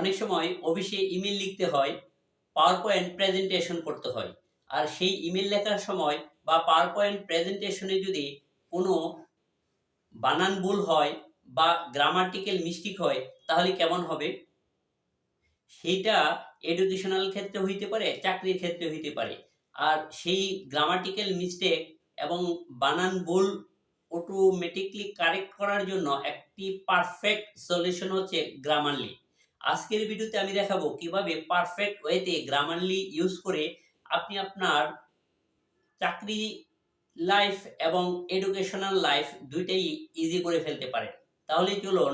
অনেক সময় অফিসে ইমেল লিখতে হয় পাওয়ার পয়েন্ট প্রেজেন্টেশন করতে হয়। আর সেই ইমেল লেখার সময় বা পাওয়ার পয়েন্ট প্রেজেন্টেশনে যদি কোনো বানান ভুল হয় বা গ্রামাটিক্যাল মিস্টেক হয়, তাহলে কেমন হবে? সেইটা এডুকেশনাল ক্ষেত্রে হইতে পারে, চাকরির ক্ষেত্রে হইতে পারে। আর সেই গ্রামাটিক্যাল মিস্টেক এবং বানান ভুল অটোমেটিকলি কারেক্ট করার জন্য একটি পারফেক্ট সলিউশন হচ্ছে গ্রামারলি আজকের ভিডিওতে আমি দেখাবো কীভাবে পারফেক্ট ওয়েতে গ্রামারলি ইউজ করে আপনি আপনার চাকরি লাইফ এবং এডুকেশনাল লাইফ দুইটাই ইজি করে ফেলতে পারেন। তাহলে চলুন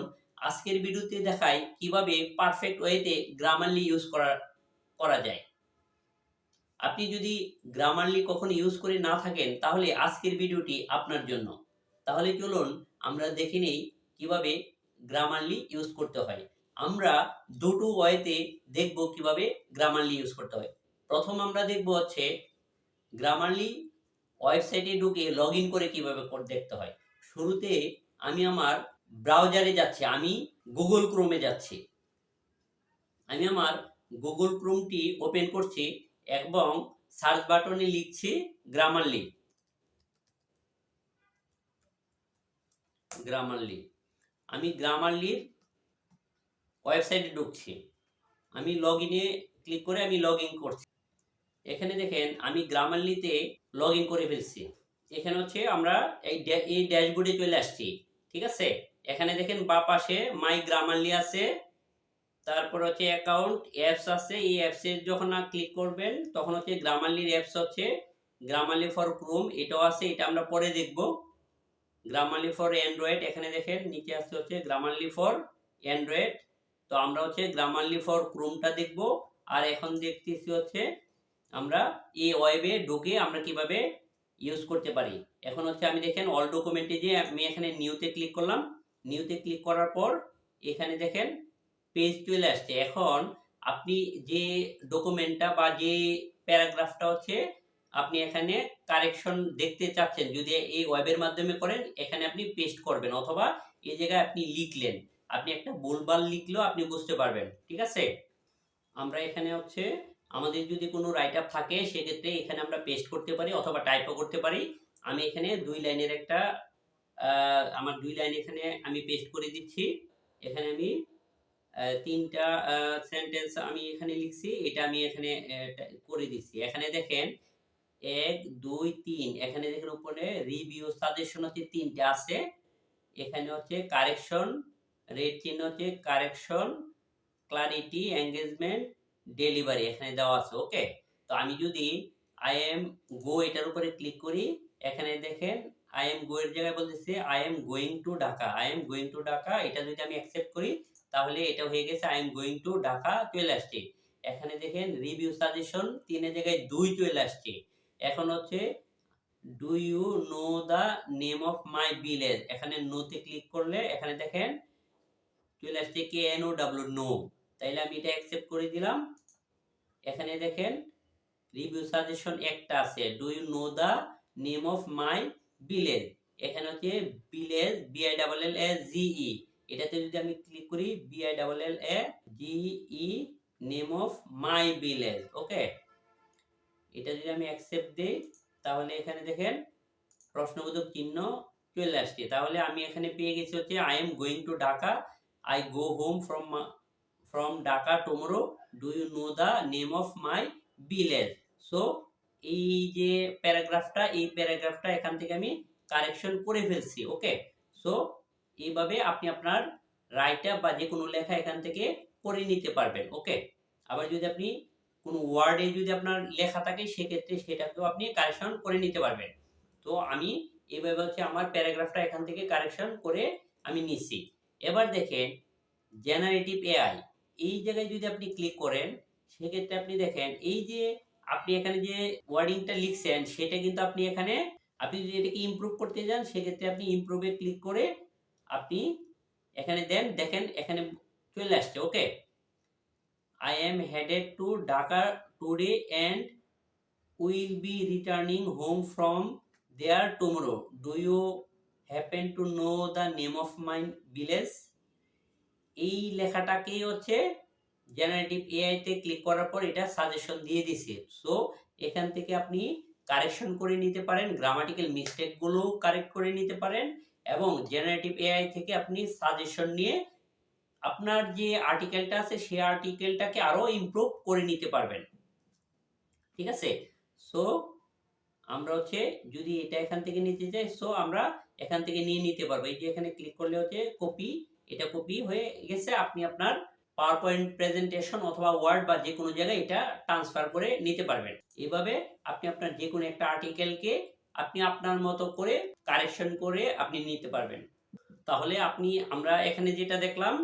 আজকের ভিডিওতে দেখাই কীভাবে পারফেক্ট ওয়েতে গ্রামারলি ইউজ করা করা যায়। আপনি যদি গ্রামারলি কখনো ইউজ করে না থাকেন, তাহলে আজকের ভিডিওটি আপনার জন্য। তাহলে চলুন আমরা দেখে নেই কীভাবে গ্রামারলি ইউজ করতে হয়। আমরা দুটো ওয়েতে দেখব কীভাবে গ্রামারলি ইউজ করতে হয়। প্রথম আমরা দেখব হচ্ছে গ্রামারলি ওয়েবসাইটে ঢুকে লগ করে কীভাবে দেখতে হয়। শুরুতে আমি আমার ব্রাউজারে যাচ্ছি, আমি গুগল ক্রোমে যাচ্ছি। আমি আমার গুগল ক্রোমটি ওপেন করছি এবং সার্চ বাটনে লিখছি গ্রামারলি গ্রামারলি আমি গ্রামারলির ওয়েবসাইটে ঢুকছি। আমি লগ ইনে ক্লিক করে আমি লগ ইন করছি। এখানে দেখেন, আমি গ্রামারলিতে লগ ইন করে ফেলছি। এখানে হচ্ছে আমরা এই এই ড্যাশবোর্ডে চলে আসছি, ঠিক আছে? এখানে দেখেন বা পাশে মাই গ্রামারলি আছে, তারপর হচ্ছে অ্যাকাউন্ট অ্যাপস আছে। এই অ্যাপসে যখন ক্লিক করবেন, তখন হচ্ছে গ্রামারলির অ্যাপস হচ্ছে গ্রামারলি ফর ক্রোম এটাও আছে, এটা আমরা পরে দেখব। গ্রামারলি ফর অ্যান্ড্রয়েড এখানে দেখেন, নিচে আসছে হচ্ছে গ্রামারলি ফর অ্যান্ড্রয়েড তো আমরা হচ্ছে গ্রামারলি ফর ক্রোমটা দেখব, আর এখন দেখতেছি হচ্ছে আমরা এই ওয়েবে ঢুকে আমরা কীভাবে ইউজ করতে পারি। এখন হচ্ছে আমি দেখেন অল ডকুমেন্টে যে আমি এখানে নিউতে ক্লিক করলাম নিউতে ক্লিক করার পর এখানে দেখেন পেজ চলে আসছে। এখন আপনি যে ডকুমেন্টটা বা যে প্যারাগ্রাফটা হচ্ছে আপনি এখানে কারেকশন দেখতে চাচ্ছেন, যদি এই ওয়েবের মাধ্যমে করেন, এখানে আপনি পেস্ট করবেন অথবা এই জায়গায় আপনি লিখলেন। আপনি একটা ভুলভাল লিখলেও আপনি বুঝতে পারবেন, ঠিক আছে? আমরা এখানে হচ্ছে, আমাদের যদি কোনো রাইট আপ থাকে, সেক্ষেত্রে এখানে আমরা পেস্ট করতে পারি অথবা টাইপও করতে পারি। আমি এখানে দুই লাইনের একটা আমার দুই লাইন এখানে আমি পেস্ট করে দিচ্ছি। এখানে আমি তিনটা সেন্টেন্স আমি এখানে লিখছি, এটা আমি এখানে করে দিচ্ছি। এখানে দেখেন, এক, দুই, তিন। এখানে দেখেন উপরে রিভিউ সাজেশন হচ্ছে তিনটে আছে। এখানে হচ্ছে কারেকশন চিহ্ন হচ্ছে কারেকশন ক্লারিটি এঙ্গেজমেন্ট ডেলিভারি এখানে দেওয়া আছে ওকে তো আমি যদি আই এম গো এটার উপরে ক্লিক করি, এখানে দেখেন আই এম গো এর জায়গায় বলতেছে I am going to Dhaka I am going to Dhaka এটা যদি আমি অ্যাকসেপ্ট করি, তাহলে এটা হয়ে গেছে I am going to Dhaka চলে আসছে। এখানে দেখেন রিভিউ সাজেশন তিনের জায়গায় দুই চলে আসছে। এখন হচ্ছে do you know the name of my village এখানে নোতে ক্লিক করলে, এখানে দেখেন চলে আসছে K N O W know তাইলে আমি এটা অ্যাকসেপ্ট করে দিলাম। এখানে দেখেন রিভিউ সাজেশন একটা আছে। Do you know the name of my village এখানে হচ্ছে ভিলেজ বিআই ডাবল এল এ জিই এটাতে যদি আমি ক্লিক করি B I double L A G E name of my village okay এটা যদি আমি অ্যাকসেপ্ট দিই, তাহলে এখানে দেখেন, প্রশ্নবোধক চিহ্ন চলে আসছে। তাহলে আমি এখানে পেয়ে গেছি হচ্ছে I am going to Dhaka I go home from from Dhaka tomorrow do you know the name of my village so এই যে প্যারাগ্রাফটা, এই প্যারাগ্রাফটা এখান থেকে আমি কারেকশন করে ফেলছি, ওকে? সো এইভাবে আপনি আপনার রাইট বা যে কোনো লেখা এখান থেকে করে নিতে পারবেন, ওকে? আবার যদি আপনি কোনো ওয়ার্ডে যদি আপনার লেখা থাকে, সেক্ষেত্রে সেটাকেও আপনি কারেকশন করে নিতে পারবেন। তো আমি এইভাবে হচ্ছে আমার প্যারাগ্রাফটা এখান থেকে কারেকশন করে আমি নিচ্ছি। এবার দেখেন জেনারেটিভ এআই এই জায়গায় যদি আপনি ক্লিক করেন, সেক্ষেত্রে আপনি দেখেন, এই যে আপনি এখানে যে ওয়ার্ডিংটা লিখছেন, সেটা কিন্তু আপনি এখানে, আপনি যদি এটাকে ইমপ্রুভ করতে যান, সেক্ষেত্রে আপনি ইমপ্রুভে ক্লিক করে আপনি এখানে দেন, দেখেন এখানে চলে আসছে okay I am headed to Dhaka today and will be returning home from there tomorrow do you happen to know the name of my village এই লেখাটাকেই হচ্ছে জেনারেটিভ এআই তে ক্লিক করার পর এটা সাজেশন দিয়ে দিছে। সো এখান থেকে আপনি কারেকশন করে নিতে পারেন গ্রামাটিক্যাল মিস্টেকগুলো কারেক্ট করে নিতে পারেন এবং জেনারেটিভ এআই থেকে আপনি সাজেশন নিয়ে আপনার যে আর্টিকেলটা আছে, সেই আর্টিকেলটাকে আরও ইমপ্রুভ করে নিতে পারবেন। ঠিক আছে? সো আমরা হচ্ছে যদি এটা এখান থেকে নিতে চাই সো আমরা এখান থেকে নিয়ে নিতে পারব। এই যে এখানে ক্লিক করলে হচ্ছে কপি এটা কপি হয়ে গেছে, আপনি আপনার পাওয়ার পয়েন্ট প্রেজেন্টেশন অথবা ওয়ার্ড বা যে কোনো জায়গায় এটা ট্রান্সফার করে নিতে পারবেন। এভাবে আপনি আপনার যে কোনো একটা আর্টিকেলকে আপনি আপনার মতো করে কারেকশন করে আপনি নিতে পারবেন। তাহলে আপনি, আমরা এখানে যেটা দেখলাম,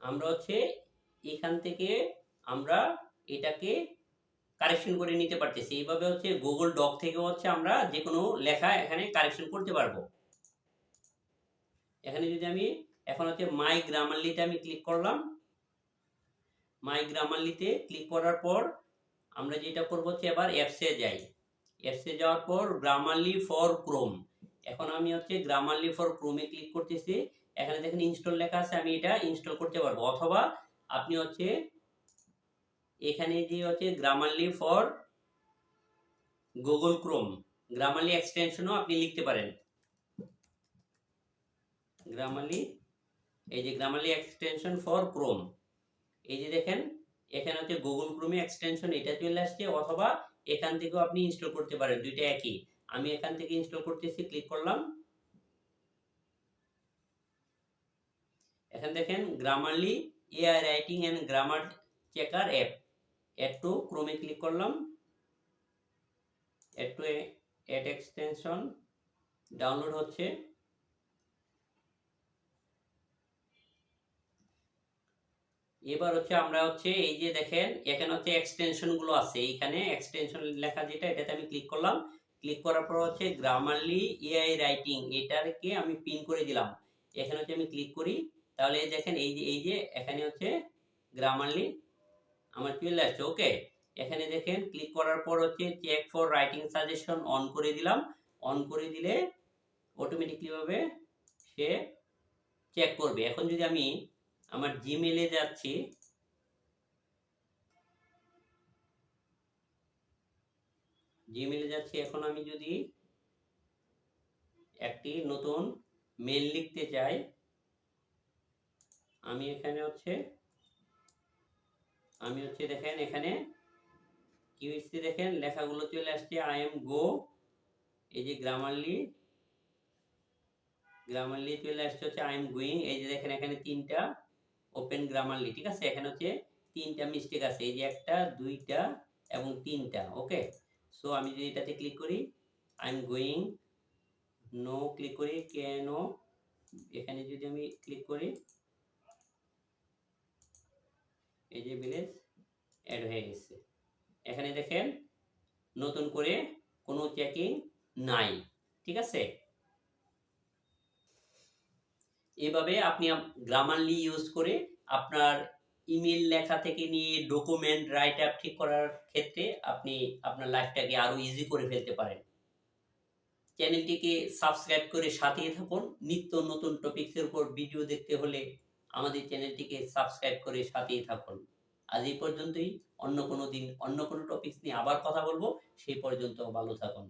আমরা হচ্ছে এখান থেকে আমরা এটাকে কারেকশন করে নিতে পারতেছি। এইভাবে হচ্ছে গুগল ডক থেকে হচ্ছে আমরা যে কোনো লেখা এখানে কারেকশন করতে পারব। এখানে যদি আমি, এখন হচ্ছে মাই গ্রামারলিতে আমি ক্লিক করলাম। মাই গ্রামারলিতে ক্লিক করার পর আমরা যেটা করব হচ্ছে এবার অ্যাপসে যাই। অ্যাপসে যাওয়ার পর গ্রামারলি ফর ক্রোম এখন আমি হচ্ছে গ্রামারলি ফর ক্রোমে ক্লিক করতেছি। এখানে দেখেন ইনস্টল লেখা আছে, আমি এটা ইনস্টল করতে পারব। অথবা আপনি হচ্ছে এখানে যে হচ্ছে Grammarly for Google Chrome Grammarly এক্সটেনশনও আপনি লিখতে পারেন। গ্রামারলি এই যে গ্রামারলি এক্সটেনশন ফর ক্রোম এই যে দেখেন, এখানে হচ্ছে গুগল ক্রোমে এক্সটেনশন এটা চলে আসছে, অথবা এখান থেকেও আপনি ইনস্টল করতে পারেন, দুইটা একই। আমি এখান থেকে ইনস্টল করতেছি ক্লিক করলাম। এখানে দেখেন Grammarly AI writing and grammar checker app add to ক্রোমে click করলাম। Add to add extension download হচ্ছে। এবার হচ্ছে আমরা হচ্ছে এই যে দেখেন, এখানে হচ্ছে এক্সটেনশনগুলো আছে। এইখানে এক্সটেনশন লেখা যেটা, এটাতে আমি ক্লিক করলাম। ক্লিক করার পর হচ্ছে গ্রামারলি এআই রাইটিং এটাকে আমি পিন করে দিলাম। এখানে হচ্ছে আমি ক্লিক করি। তাহলে দেখেন, এই যে এই যে, এখানে হচ্ছে গ্রামারলি আমার চলে আসছে ওকে এখানে দেখেন ক্লিক করার পর হচ্ছে check for writing suggestion on করে দিলাম। অন করে দিলে অটোমেটিকলি ভাবে সে চেক করবে। এখন যদি আমি আমার জিমেলে যাচ্ছি। জিমেলে যাচ্ছি, এখন আমি যদি একটি নতুন মেল লিখতে চাই, আমি এখানে হচ্ছে, আমি হচ্ছে দেখেন এখানে কি দেখেন, লেখাগুলো চলে আসছে আই এম গো এই যে গ্রামারলি গ্রামারলি চলে আসছে হচ্ছে আই এম গোয়িং এই যে দেখেন এখানে তিনটা ওপেন গ্রামারলি, ঠিক আছে? এখানে হচ্ছে তিনটা মিস্টেক আছে। এই যে একটা, দুইটা এবং তিনটা ওকে সো আমি যদি এটাতে ক্লিক করি I am going no click করি, কেন? এখানে যদি আমি ক্লিক করি, এই যে ভিলেজ অ্যাড হয়ে গেছে। এখানে দেখেন, নতুন করে কোনো চেকিং নাই, ঠিক আছে? এভাবে আপনি গ্রামারলি ইউজ করে আপনার ইমেল লেখা থেকে নিয়ে ডকুমেন্ট রাইট আপ ঠিক করার ক্ষেত্রে আপনি আপনার লাইফটাকে আরও ইজি করে ফেলতে পারেন। চ্যানেলটিকে সাবস্ক্রাইব করে সাথেই থাকুন। নিত্য নতুন টপিকসের উপর ভিডিও দেখতে হলে আমাদের চ্যানেলটিকে সাবস্ক্রাইব করে সাথেই থাকুন। আজ এই পর্যন্তই। অন্য কোনো দিন অন্য কোনো টপিকস নিয়ে আবার কথা বলব। সেই পর্যন্ত ভালো থাকুন।